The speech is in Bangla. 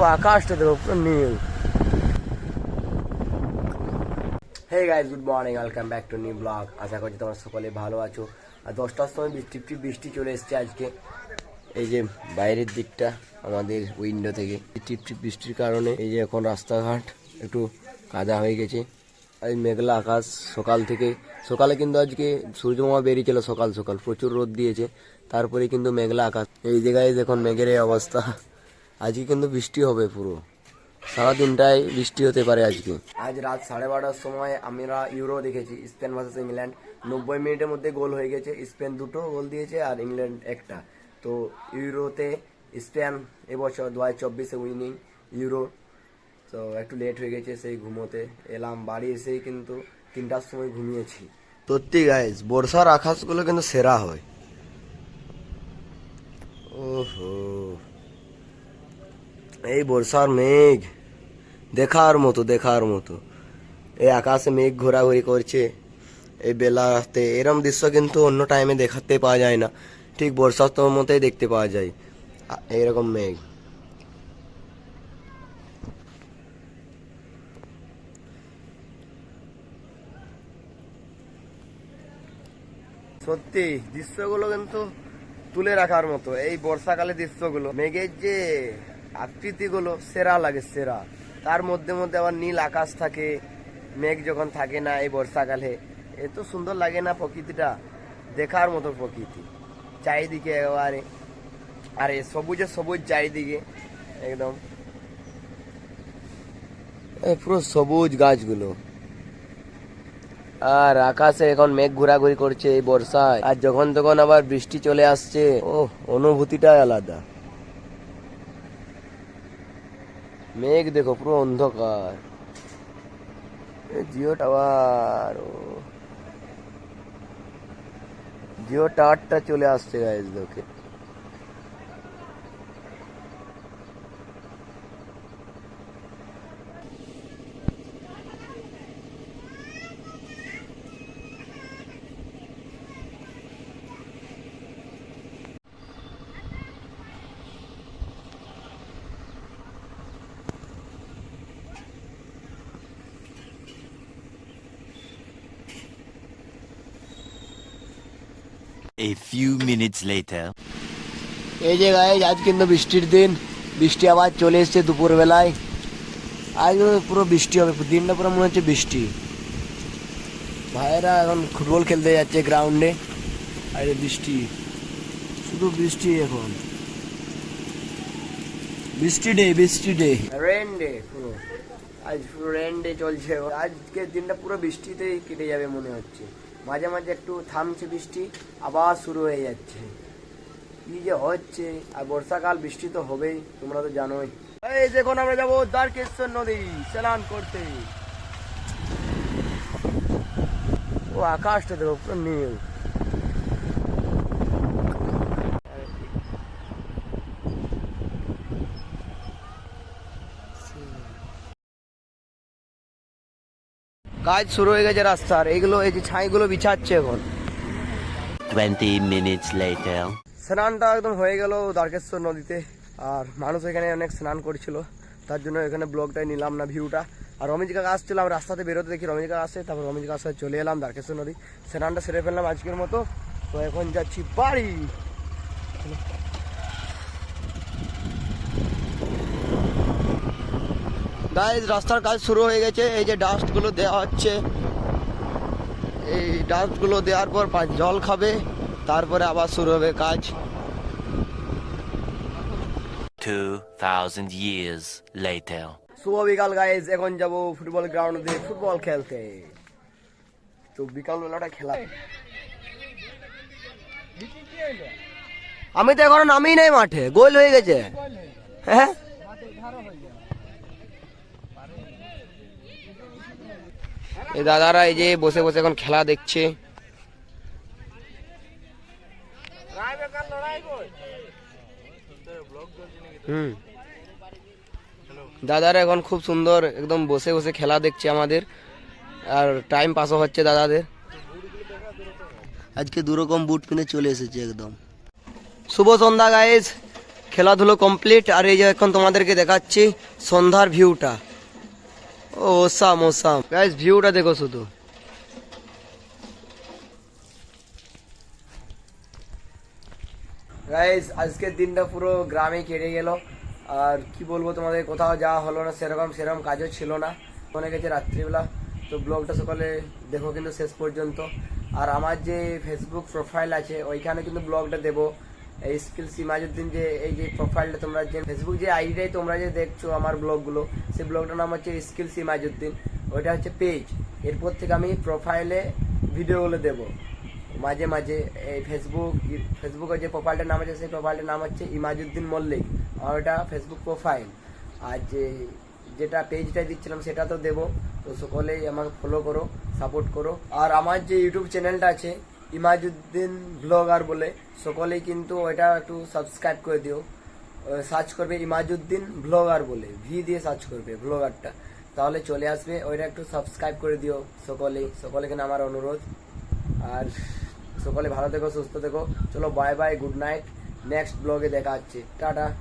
ও আকাশটা দেখো পুরো নীল hey guys good morning welcome back to new blog আশা করছি তোমরা সকলে ভালো আছো। আর দশটার সময় বৃষ্টি টিপ বৃষ্টি চলে এসছে আজকে। এই যে বাইরের দিকটা, আমাদের উইন্ডো থেকে। এই টিপ টিপ বৃষ্টির কারণে এই যে এখন রাস্তাঘাট একটু কাদা হয়ে গেছে। এই মেঘলা আকাশ সকাল থেকে সকালে কিন্তু আজকে সূর্যমামা বেরিয়েছিল সকাল সকাল, প্রচুর রোদ দিয়েছে। তারপরে কিন্তু মেঘলা আকাশ। এই জায়গায় দেখুন মেঘের এই অবস্থা। আজকে কিন্তু বৃষ্টি হবে পুরো। সারাদিনটাই বৃষ্টি হতে পারে আজকে। আজ রাত সাড়ে বারোটার সময় আমরা ইউরো দেখেছি স্পেন ভার্সেস ইংল্যান্ড। নব্বই মিনিটের মধ্যে গোল হয়ে গেছে স্পেন দুটো গোল দিয়েছে আর ইংল্যান্ড একটা। তো ইউরোতে স্পেন এবছর দু হাজার চব্বিশে উইনিং ইউরো। তো একটু লেট হয়ে গেছে সেই ঘুমোতে। এলাম বাড়ি এসেই কিন্তু তিনটার সময় ঘুমিয়েছি। সত্যি গাইজ বর্ষার আকাশগুলো কিন্তু সেরা হয়। ওহো। এই বর্ষার মেঘ। দেখার মতো দেখার মতো। এই আকাশে মেঘ ঘোরাঘুরি করছে। এই বেলা বেলাতে এরম দৃশ্য কিন্তু অন্য টাইমে দেখাতে পাওয়া যায় না। ঠিক বর্ষার তো মতোই দেখতে পাওয়া যায়। এইরকম মেঘ। সত্যি, দৃশ্যগুলো কিন্তু তুলে রাখার মতো। এই বর্ষাকালে দৃশ্যগুলো। মেঘের যে আকৃতিগুলো সেরা লাগে, সেরা। তার মধ্যে মধ্যে আবার নীল আকাশ থাকে, মেঘ যখন থাকে না এই বর্ষাকালে এত সুন্দর লাগে না প্রকৃতিটা? দেখার মতো প্রকৃতি। চারিদিকে একেবারে, আর এ সবুজে সবুজ চারিদিকে, একদম। পুরো সবুজ গাছগুলো। আর আকাশে এখন মেঘ ঘোরাঘুরি করছে এই বর্ষায়। আর যখন তখন আবার বৃষ্টি চলে আসছে ও অনুভূতিটাই আলাদা। মেঘ দেখো পুরো অন্ধকার। জিও টাওয়ার ও। জিও টাওয়ারটা চলে আসছে গাইজ দেখে। A few minutes later. এই যে গাইজ আজ কিন্তু বৃষ্টির দিন। বৃষ্টি আবার চলে এসছে দুপুর বেলায় আজ পুরো বৃষ্টি হবে দিনটা পুরো মনে হচ্ছে বৃষ্টি। ভাইয়েরা এখন ফুটবল খেলতে যাচ্ছে গ্রাউন্ডে আর বৃষ্টি শুধু বৃষ্টি এখন। বৃষ্টি ডে বৃষ্টি ডে রেন ডে পুরো। আজ পুরো রেন ডে চলছে। আজকের দিনটা পুরো বৃষ্টিতেই কেটে যাবে মনে হচ্ছে। মাঝে মাঝে একটু থামছে বৃষ্টি, আবার শুরু হয়ে যাচ্ছে। কি যে হচ্ছে? আর বর্ষাকাল বৃষ্টি তো হবেই, তোমরা তো জানোই। এই দেখুন আমরা যাব দ্বারকেশ্বর নদী, স্নান করতে। ও আকাশটা দেখো নীল। কাজ শুরু হয়ে গেছে রাস্তার। এইগুলো এই যে ছাইগুলো বিছাচ্ছে এখন। 20 minutes later. স্নানটা একদম হয়ে গেল দ্বারকেশ্বর নদীতে। আর মানুষ এখানে অনেক স্নান করছিল। তার জন্য এখানে ব্লগটাই নিলাম না ভিউটা। আর রমেশ কাকা আসছিলাম রাস্তাতে বেরোতে দেখি রমেশ কাকা আসে। তারপর রমেশ কাকার সাথে চলে এলাম দ্বারকেশ্বর নদী। স্নানটা সেরে ফেললাম আজকের মতো। তো এখন যাচ্ছি বাড়ি। গাইজ রাস্তার কাজ শুরু হয়ে গেছে। এই যে ডাস্টগুলো দেওয়া হচ্ছে। এই ডাস্টগুলো দেওয়ার পর জল খাবে। তারপরে আবার শুরু হবে কাজ। 2000 years later. শুভ বিকাল গাইজ এখন যাব ফুটবল গ্রাউন্ডে ফুটবল খেলতে। তো বিকাল বেলাটা খেলা। আমি তো এখন নামি নাই মাঠে। গোল হয়ে গেছে। হ্যাঁ? এই দাদারা এই যে বসে বসে এখন খেলা দেখছে। হুম। দাদারা এখন খুব সুন্দর একদম বসে বসে খেলা দেখছে আমাদের। আর টাইম পাসও হচ্ছে দাদাদের। আজকে দু রকম বুট কিনে চলে এসেছে একদম। শুভ সন্ধ্যা গাইস খেলাধুলো কমপ্লিট আর এই যে এখন তোমাদেরকে দেখাচ্ছি সন্ধ্যার ভিউটা ও ওসাম ওসাম গাইস ভিউটা দেখো শুধু। গাইস আজকের দিনটা পুরো গ্রামে কেটে গেল। আর কি বলব তোমাদের কোথাও যাওয়া হলো না সেরকম সেরকম কাজও ছিল না। মনে গেছে রাত্রিবেলা। তো ব্লগটা সকালে দেখো কিন্তু শেষ পর্যন্ত। আর আমার যে ফেসবুক প্রোফাইল আছে ওইখানে কিন্তু ব্লগটা দেবো। স্কিল সিমাজুদ্দিন যে, এই যে প্রোফাইলটা তোমরা যে ফেসবুক যে আইডিটাই তোমরা যে দেখছ আমার ব্লগগুলো সেই ব্লগটার নাম হচ্ছে স্কিল সিমাজুদ্দিন ওইটা হচ্ছে পেজ এরপর থেকে আমি প্রোফাইলে ভিডিওগুলো দেবো। মাঝে মাঝে এই ফেসবুক ফেসবুকের যে প্রোফাইলটার নাম আছে, সেই প্রোফাইলটার নাম হচ্ছে ইমাজুদ্দিন মল্লিক। আর ওটা ফেসবুক প্রোফাইল আর যে, যেটা পেজটা দিচ্ছিলাম, সেটা তো দেবো। তো সকলেই আমাকে ফলো করো সাপোর্ট করো। আর আমার যে ইউটিউব চ্যানেলটা আছে ইমাজুদ্দিন ব্লগার বলে, সকলেই কিন্তু ওইটা একটু সাবস্ক্রাইব করে দিও। সার্চ করবে ইমাজুদ্দিন ব্লগার বলে ভি দিয়ে সার্চ করবে ব্লগারটা। তাহলে চলে আসবে, ওইটা একটু সাবস্ক্রাইব করে দিও সকলেই। সকলে কিনা আমার অনুরোধ। আর সকলে ভালো থেকো, সুস্থ থেকো। চলো bye bye good night next ব্লগে দেখা হচ্ছে। টাটা।